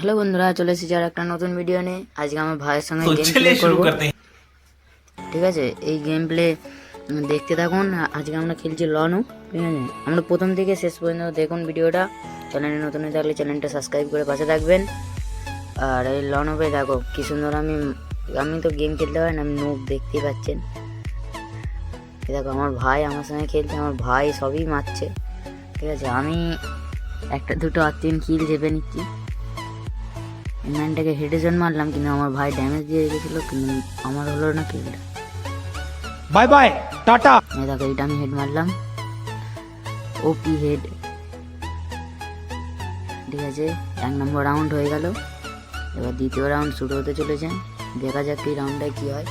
Hello বন্ধুরা চলে এসেছি আর একটা নতুন ভিডিও নিয়ে। আজকে আমার ভাইয়ের সঙ্গে গেম প্লে করব। ঠিক আছে এই গেম প্লে দেখতে থাকুন। আজকে আমরা খেলছি লনু ঠিক আছে? আমরা প্রথম থেকে শেষ পর্যন্ত দেখুন ভিডিওটা চ্যানেলে নতুন হয়ে থাকলে চ্যানেলটা সাবস্ক্রাইব করে পাশে থাকবেন। আর এই লনবে দেখো কী সুন্দর আমি আমি তো গেম খেলতে পারি না আমি নোক দেখতেই পাচ্ছেন। দেখো আমার ভাই আমার সঙ্গে খেলছে আমার ভাই সবই মারছে। ঠিক আছে আমি একটা দুটো আর তিন কিল ভেবে নিচ্ছি। ম্যানটাকে হেডে জন মারলাম কিন্তু আমার ভাই ড্যামেজ দিয়ে গেছিল কিন্তু আমার হলো না কি বাই বাই টাটা। মেয়েটাকে এটা আমি হেড মারলাম। ওপি হেড ঠিক আছে এক নম্বর রাউন্ড হয়ে গেল। এবার দ্বিতীয় রাউন্ড শুরু হতে চলেছে। দেখা যাক এই রাউন্ডটা কী হয়।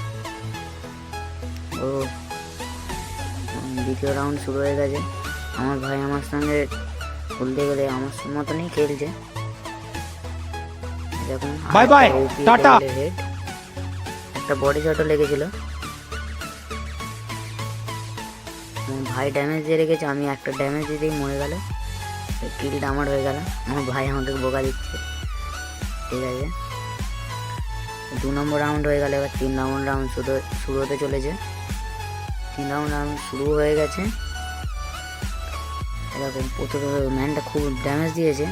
ও দ্বিতীয় রাউন্ড শুরু হয়ে গেছে। আমার ভাই আমার সঙ্গে বলতে গেলে আমার মতনই খেলছে। দেখুন Bye bye, টাটা। একটা বডি শটও লেগেছিল। ভাই ড্যামেজ দিয়ে রেখেছে আমি একটা ড্যামেজ দিতেই মরে গেল। কিলটা আমার হয়ে গেল। আমার ভাই আমাকে বোকা দিচ্ছে। ঠিক আছে। দু নম্বর রাউন্ড হয়ে গেল এবার তিন নম্বর রাউন্ড শুরু শুরু হতে চলেছে। তিন নম্বর রাউন্ড শুরু হয়ে গেছে। দেখো প্রথমে ম্যানটা খুব ড্যামেজ দিয়েছে।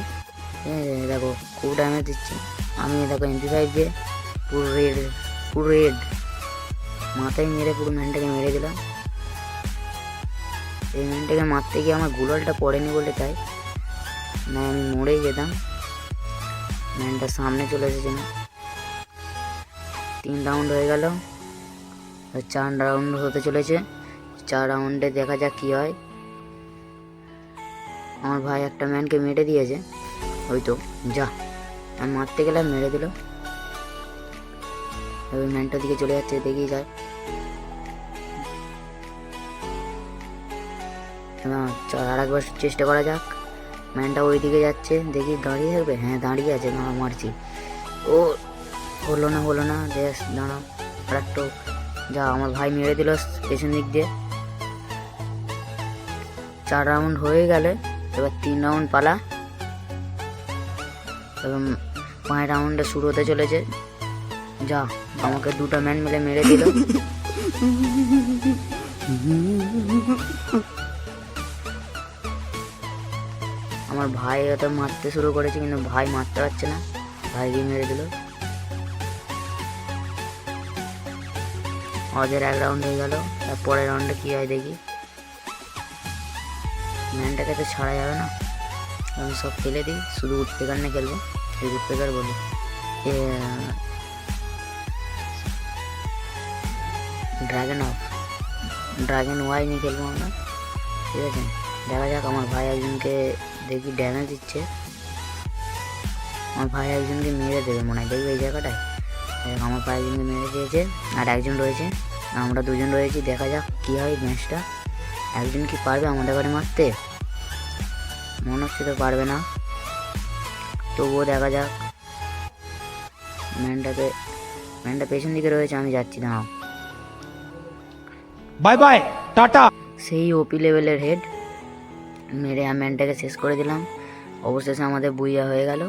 ঠিক আছে দেখো খুব ড্যামেজ দিচ্ছে। আমি দেখো এমপি ফাইভ দিয়ে পুরো রেড পুরো রেড মাথায় মেরে পুরো ম্যানটাকে মেরে দিলাম। এই ম্যানটাকে মারতে গিয়ে আমার গুলালটা পড়েনি বলে তাই না আমি মরেই যেতাম। ম্যানটা সামনে চলে এসেছে না। তিন রাউন্ড হয়ে গেল। চার রাউন্ড হতে চলেছে। চার রাউন্ডে দেখা যাক কী হয়। আমার ভাই একটা ম্যানকে মেরে দিয়েছে। ওই তো, যা। আমি মারতে গেলাম মেরে দিল। ওই ম্যানটার দিকে চলে যাচ্ছে, দেখি যায়। আর একবার চেষ্টা করা যাক। ম্যানটা ওই দিকে যাচ্ছে, দেখি দাঁড়িয়ে থাকবে? হ্যাঁ দাঁড়িয়ে আছে না মারছি। ও, হলো না হলো না বেশ দাঁড়া, আর একটু যা, আমার ভাই মেরে দিল পেছন দিক দিয়ে। চার রাউন্ড হয়ে গেলে, এবার তিন রাউন্ড পালা। এবং পাঁচ রাউন্ডে শুরু হতে চলেছে। যা, আমাকে দুটো ম্যান মিলে মেরে দিল। আমার ভাই হয়তো মারতে শুরু করেছে, কিন্তু ভাই মারতে পারছে না। ভাইকে মেরে দিল। ওদের এক রাউন্ড হয়ে গেল তারপরের রাউন্ডে কী হয় দেখি। ম্যানটাকে তো ছাড়া যাবে না। আমি সব ফেলে দিই, শুধু উঠপেকার নিয়ে খেলব। এই উঠপেকার বলি ড্রাগন অফ ড্রাগন ওয়াই নিয়ে খেলব আমরা। ঠিক আছে? দেখা যাক, আমার ভাই একজনকে দেখি ড্যামেজ দিচ্ছে। আমার ভাই একজনকে মেরে দেবে মনে হয়। দেখবে এই জায়গাটায়? আমার ভাই একজনকে মেরে দিয়েছে, আর একজন রয়েছে। আমরা দুজন রয়েছি, দেখা যাক কী হয় ম্যাচটা একজন কি পারবে আমাদের বাড়ি মারতে? মনে হচ্ছে তো পারবে না। তবুও দেখা যাক। ম্যানটাকে ম্যানটা পেছন দিকে রয়েছে আমি যাচ্ছি দাঁড়াও। Bye bye tata. সেই ওপি লেভেলের হেড মেরে আমি ম্যানটাকে শেষ করে দিলাম। অবশেষে আমাদের বুইয়া হয়ে গেল।